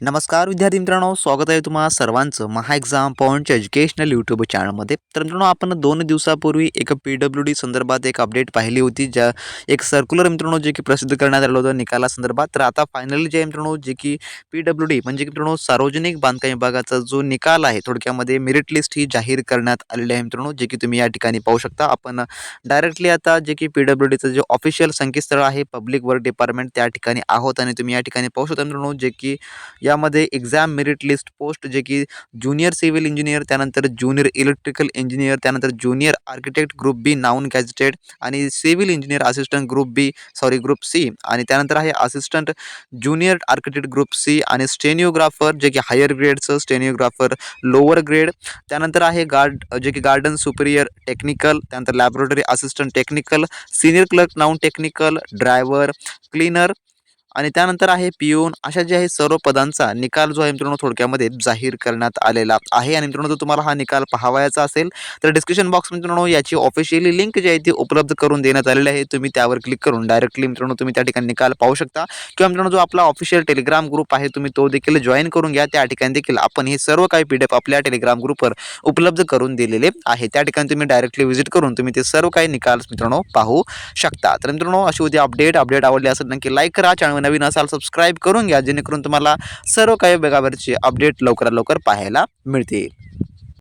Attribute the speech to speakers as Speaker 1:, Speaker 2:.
Speaker 1: नमस्कार विद्यार्थी मित्रांनो स्वागत आहे तुम्हाला सर्वांचं महा एक्झाम पॉईंटच्या एज्युकेशनल यूट्यूब चॅनलमध्ये तर मित्रांनो आपण दोन दिवसापूर्वी एक पी डब्ल्यू डी संदर्भात एक अपडेट पाहिली होती ज्या एक सर्क्युलर मित्रांनो जे की प्रसिद्ध करण्यात आलं होतं निकालासंदर्भात तर आता फायनली जे आहे मित्रांनो जे की पी डब्ल्यू डी म्हणजे की मित्रांनो सार्वजनिक बांधकाम विभागाचा जो निकाल आहे थोडक्यामध्ये मेरिट लिस्ट ही जाहीर करण्यात आलेली आहे मित्रांनो जे की तुम्ही या ठिकाणी पाहू शकता. आपण डायरेक्टली आता जे की पी डब्ल्यू डीचं जे ऑफिशियल संकेतस्थळ आहे पब्लिक वर्क डिपार्टमेंट त्या ठिकाणी आहोत आणि तुम्ही या ठिकाणी पाहू शकता मित्रांनो जे की यामध्ये एक्झाम मेरिट लिस्ट पोस्ट जे की ज्युनियर सिव्हिल इंजिनियर त्यानंतर ज्युनियर इलेक्ट्रिकल इंजिनियर त्यानंतर junior architect group B non gazetted आणि civil engineer assistant group B sorry group C आणि त्यानंतर आहे assistant junior architect group C आणि स्टेनिओग्राफर जे की हायर ग्रेडचं स्टेनिओग्राफर लोअर ग्रेड त्यानंतर आहे गार्ड जे की गार्डन सुपिरियर टेक्निकल त्यानंतर laboratory assistant technical senior clerk non technical driver cleaner आणि त्यानंतर आहे पिऊन. अशा जे आहे सर्व पदांचा निकाल जो आहे मित्रांनो थोडक्यामध्ये जाहीर करण्यात आलेला आहे. आणि मित्रांनो जर तुम्हाला हा निकाल पाहावायचा असेल तर डिस्क्रिप्शन बॉक्स मित्रांनो याची ऑफिशियली लिंक जी आहे ती उपलब्ध करून देण्यात आलेली आहे. तुम्ही त्यावर क्लिक करून डायरेक्टली मित्रांनो तुम्ही त्या ठिकाणी निकाल पाहू शकता. किंवा मित्रांनो जो आपला ऑफिशियल टेलिग्राम ग्रुप आहे तुम्ही तो देखील जॉईन करून घ्या. त्या ठिकाणी देखील आपण हे सर्व काही पी डी एफ आपल्या टेलिग्राम ग्रुपवर उपलब्ध करून दिलेले आहे. त्या ठिकाणी तुम्ही डायरेक्टली व्हिजिट करून तुम्ही ते सर्व काही निकाल मित्रांनो पाहू शकता. तर मित्रांनो अशी होती अपडेट अपडेट आवडली असेल नक्की लाईक करा. चॅनल नवीन असाल सबस्क्राईब करून घ्या जेणेकरून तुम्हाला सर्व काही बघावरची अपडेट लवकरात लवकर पाहायला मिळतील.